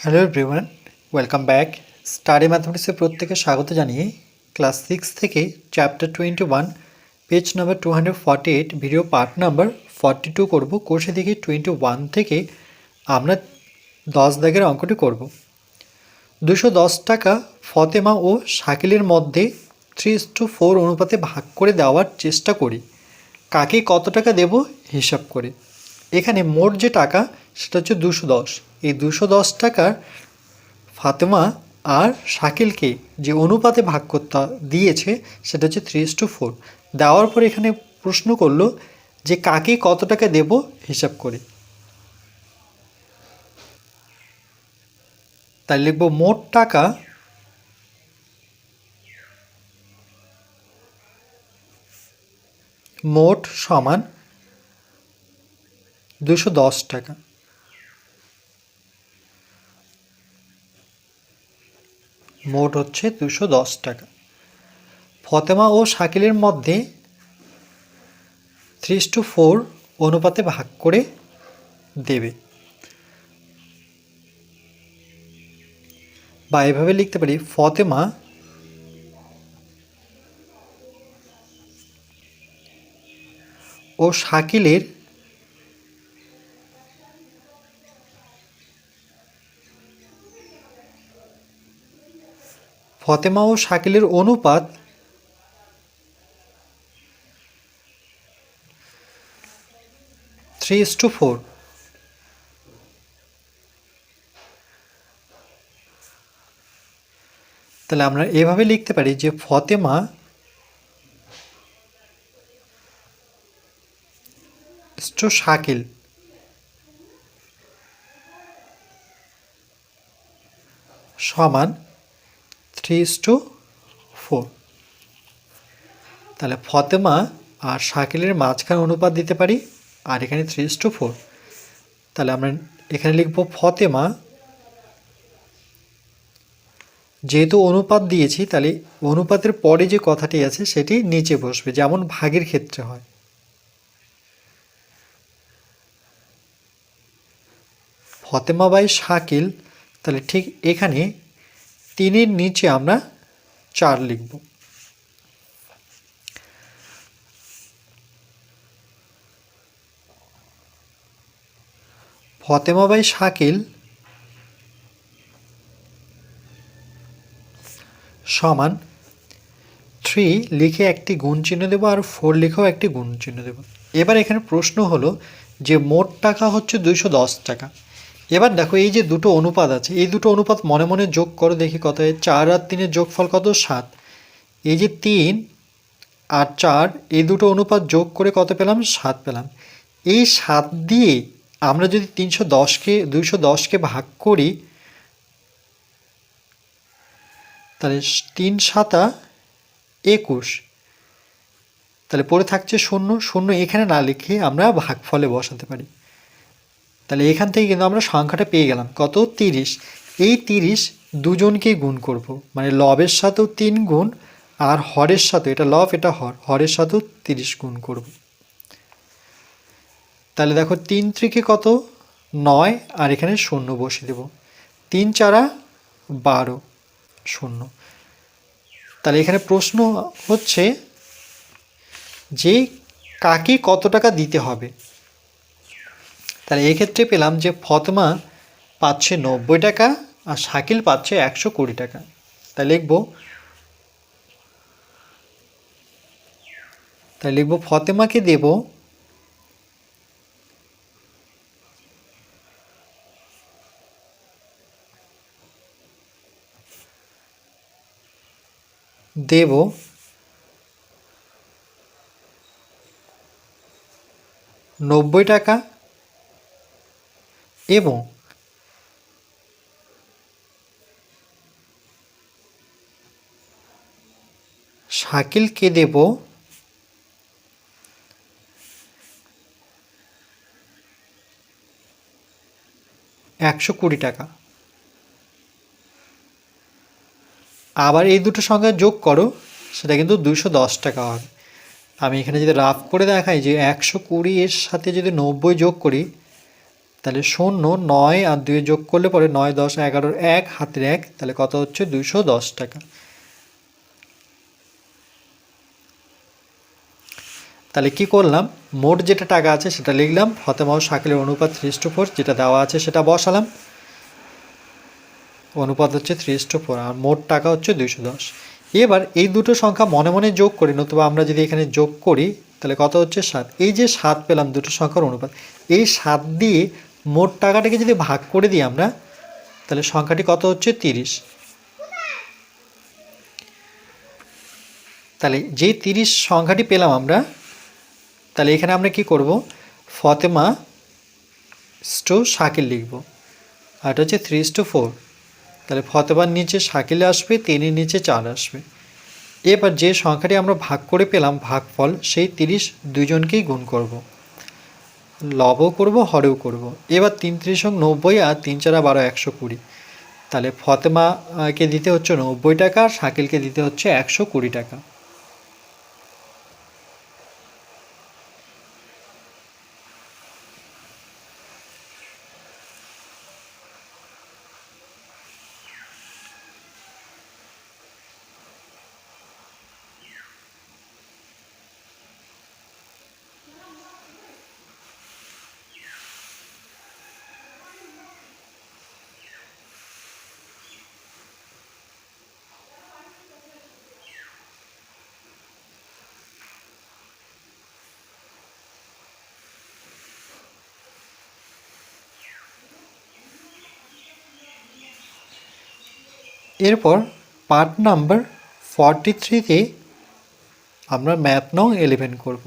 Hello everyone welcome back study ম্যাথমেটিক্সে প্রত্যেকে স্বাগত জানিয়ে ক্লাস সিক্স থেকে chapter twenty one page number two hundred forty eight video part number forty two করব। কোর্সে দেখি টোয়েন্টি ওয়ান থেকে আমরা দশ দাগের অঙ্কটি করব। দুশো দশ টাকা ফতেমা ও শাকিলের মধ্যে থ্রি টু ফোর অনুপাতে ভাগ করে দেওয়ার চেষ্টা করি। কাকে কত টাকা দেব? হিসাব করে। এখানে মোট যে টাকা সেটা হচ্ছে দুশো দশ। এই দুশো দশ টাকার ফাতেমা আর শাকিলকে যে অনুপাতে ভাগ করতে দিয়েছে, সেটা হচ্ছে থ্রি টু ফোর দেওয়ার পর এখানে প্রশ্ন করল যে কাকে কত টাকা দেব হিসাব করে। তাই লিখব মোট টাকা মোট সমান দুশো দশ টাকা। মোট হচ্ছে দুশো দশ টাকা। ফতেমা ও শাকিলের মধ্যে থ্রি টু ফোর অনুপাতে ভাগ করে দেবে। বা এভাবে লিখতে পারি, ফতেমা ও শাকিলের ফতেমা ও শাকিলের অনুপাত থ্রি ইস টু ফোর তাহলে আমরা এভাবে লিখতে পারি যে ফতেমা টু শাকিল। সমান থ্রি টু ফোর তাহলে ফতেমা আর শাকিলের মাঝখানে অনুপাত দিতে পারি, আর এখানে থ্রি টু ফোর তাহলে আমরা এখানে লিখব ফতেমা। যেহেতু অনুপাত দিয়েছি, তাহলে অনুপাতের পরে যে কথাটি আছে, সেটি নিচে বসবে, যেমন ভাগের ক্ষেত্রে হয়। ফতেমা বাই শাকিল, তাহলে ঠিক এখানে তিনের নিচে আমরা চার লিখব। ফতেমা বাই শাকিল, সমান থ্রি লিখে একটি গুণ চিহ্ন দেবো আর ফোর লিখেও একটি গুণ চিহ্ন দেবো। এবার এখানে প্রশ্ন হলো যে মোট টাকা হচ্ছে দুইশো দশ টাকা। এবার দেখো, এই যে দুটো অনুপাত আছে, এই দুটো অনুপাত মনে মনে যোগ করো, দেখি কত হয়, চার আর তিনের যোগফল কত? সাত। এই যে তিন আর চার, এই দুটো অনুপাত যোগ করে কত পেলাম? সাত পেলাম। এই সাত দিয়ে আমরা যদি তিনশো দশকে দুইশো দশকে ভাগ করি, তাহলে তিন সাতা একুশ। তাহলে পড়ে থাকছে শূন্য শূন্য এখানে না লিখে আমরা ভাগফলে বসাতে পারি। তাহলে এখান থেকে কিন্তু আমরা সংখ্যাটা পেয়ে গেলাম। কত? তিরিশ। এই তিরিশ দুজনকেই গুণ করব। মানে লবের সাথেও তিন গুণ আর হরের সাথে এটা লব, এটা হর। হরের সাথেও তিরিশ গুণ করব। তাহলে দেখো, তিন ত্রিকে কত? নয়। আর এখানে শূন্য বসিয়ে দেব। তিন চারা বারো। শূন্য। তাহলে এখানে প্রশ্ন হচ্ছে যে কাকে কত টাকা দিতে হবে? তাহলে এক্ষেত্রে পেলাম যে ফতমা পাচ্ছে নব্বই টাকা আর শাকিল পাচ্ছে একশো কুড়ি টাকা। তাই লিখব তাই লিখব ফতেমাকে দেব দেব নব্বই টাকা এবং শাকিলকে দেব একশো কুড়ি টাকা। আবার এই দুটো সংখ্যা যোগ করো, সেটা কিন্তু দুশো দশ টাকা হবে। আমি এখানে যদি রাফ করে দেখাই যে একশো কুড়ি এর সাথে যদি নব্বই যোগ করি তাহলে শূন্য, নয় আর দুই যোগ করলে পরে নয়, দশ, এগারোর এক, হাতের এক, তাহলে কত হচ্ছে? দুশো দশ টাকা। তাহলে কি করলাম? মোট যেটা টাকা আছে সেটা লিখলাম। ফতেমা ও শাকিলের অনুপাত থ্রি টু ফোর যেটা দেওয়া আছে সেটা বসালাম। অনুপাত হচ্ছে থ্রি টু ফোর আর মোট টাকা হচ্ছে দুইশো দশ। এবার এই দুটো সংখ্যা মনে মনে যোগ করি, নতুবা আমরা যদি এখানে যোগ করি, তাহলে কত হচ্ছে সাত? এই যে সাত পেলাম দুটো সংখ্যার অনুপাত। এই সাত দিয়ে মোট টাকাটাকে যদি ভাগ করে দিই আমরা, তাহলে সংখ্যাটি কত হচ্ছে? তিরিশ। তাহলে যে তিরিশ সংখ্যাটি পেলাম আমরা, তাহলে এখানে আমরা কি করব? ফতেমা স্টু শাকিল লিখব। আর এটা হচ্ছে থ্রি টু ফোর তাহলে ফতেমার নিচে শাকিল আসবে, তিনের নিচে চার আসবে। এবার যে সংখ্যাটি আমরা ভাগ করে পেলাম, ভাগফল, সেই তিরিশ দুজনকেই গুণ করব। লবও করব, হরেও করব। এবার তিন ত্রিশ নব্বই আর তিন চারা বারো একশো কুড়ি। তাহলে ফতেমাকে দিতে হচ্ছে নব্বই টাকা শাকিলকে দিতে হচ্ছে একশো কুড়ি টাকা। এরপর পার্ট নাম্বার ফর্টি থ্রিতে আমরা ম্যাথ নং ইলেভেন করব।